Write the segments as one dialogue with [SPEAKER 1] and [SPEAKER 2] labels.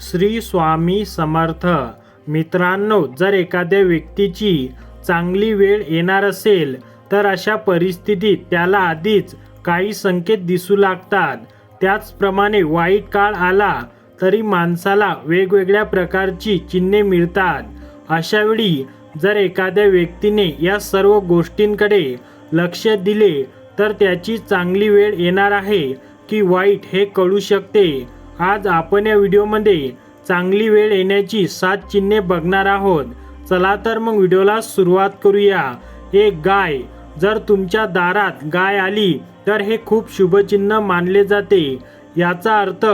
[SPEAKER 1] श्री स्वामी समर्थ. मित्रांनो जर एखाद्या व्यक्तीची चांगली वेळ येणार असेल तर अशा परिस्थितीत त्याला आधीच काही संकेत दिसू लागतात. त्याचप्रमाणे वाईट काळ आला तरी माणसाला वेगवेगळ्या प्रकारची चिन्हे मिळतात. अशावेळी जर एखाद्या व्यक्तीने या सर्व गोष्टींकडे लक्ष दिले तर त्याची चांगली वेळ येणार आहे की वाईट हे कळू शकते. आज आपण या व्हिडिओमध्ये चांगली वेळ येण्याची सात चिन्हे बघणार आहोत. चला तर मग व्हिडिओला सुरुवात करूया. एक गाय जर तुमच्या दारात गाय आली तर हे खूप शुभचिन्ह मानले जाते. याचा अर्थ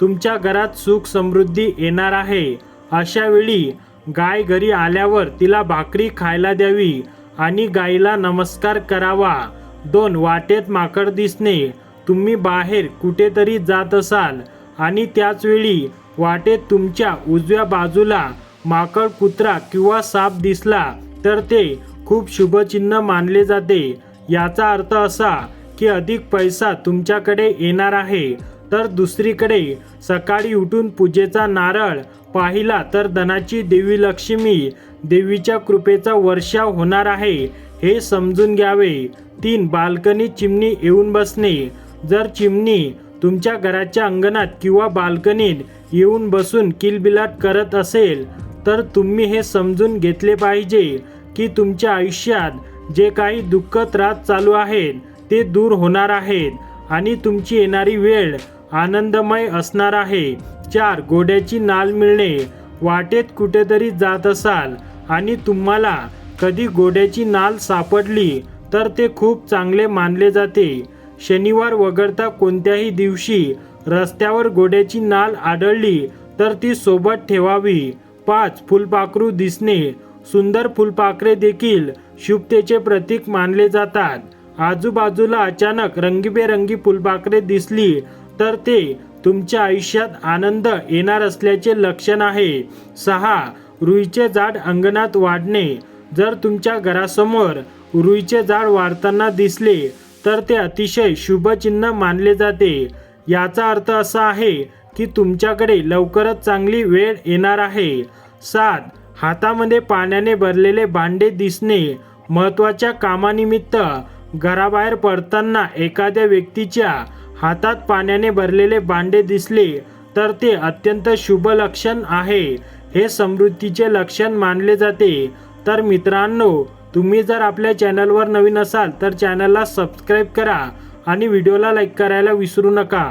[SPEAKER 1] तुमच्या घरात सुख समृद्धी येणार आहे. अशा वेळी गाय घरी आल्यावर तिला भाकरी खायला द्यावी आणि गायीला नमस्कार करावा. दोन वाटेत माकड दिसणे. तुम्ही बाहेर कुठेतरी जात असाल. आणि त्याचवेळी वाटेत तुमच्या उजव्या बाजूला माकड कुत्रा किंवा साप दिसला तर ते खूप शुभचिन्ह मानले जाते. याचा अर्थ असा की अधिक पैसा तुमच्याकडे येणार आहे. तर दुसरीकडे सकाळी उठून पूजेचा नारळ पाहिला तर धनाची देवी लक्ष्मी देवीच्या कृपेचा वर्षाव होणार आहे. हे समजून घ्यावे. तीन बाल्कनी चिमणी येऊन बसणे. जर चिमणी तुमच्या घराच्या अंगणात किंवा बाल्कनीत येऊन बसून किलबिलाट करत असेल तर तुम्ही हे समजून घेतले पाहिजे की तुमच्या आयुष्यात जे काही दुःख त्रास चालू आहेत ते दूर होणार आहेत आणि तुमची येणारी वेळ आनंदमय असणार आहे. चार घोड्याची नाल मिळणे. वाटेत कुठेतरी जात असाल आणि तुम्हाला कधी घोड्याची नाल सापडली तर ते खूप चांगले मानले जाते. शनिवार वगळता कोणत्याही दिवशी रस्त्यावर घोड्याची नाल आढळली तर ती सोबत ठेवावी. पाच फुलपाखरू दिसणे. सुंदर फुलपाखरे देखील शुभतेचे प्रतीक मानले जातात. आजूबाजूला अचानक रंगीबेरंगी फुलपाखरे दिसली तर ते तुमच्या आयुष्यात आनंद येणार असल्याचे लक्षण आहे. सहा रुईचे झाड अंगणात वाढणे. जर तुमच्या घरासमोर रुईचे झाड वाढताना दिसले तर ते अतिशय शुभचिन्ह मानले जाते. याचा अर्थ असा आहे की तुमच्याकडे लवकरच चांगली वेळ येणार आहे. सात. हातामध्ये पाण्याने भरलेले भांडे दिसणे महत्त्वाच्या कामानिमित्त. घराबाहेर पडताना एखाद्या व्यक्तीच्या हातात पाण्याने भरलेले भांडे दिसले तर ते अत्यंत शुभ लक्षण आहे. हे समृद्धीचे लक्षण मानले जाते. तर मित्रांनो तुम्ही जर आपल्या चॅनलवर नवीन असाल तर चॅनलला सबस्क्राईब करा आणि व्हिडिओला लाईक करायला विसरू नका.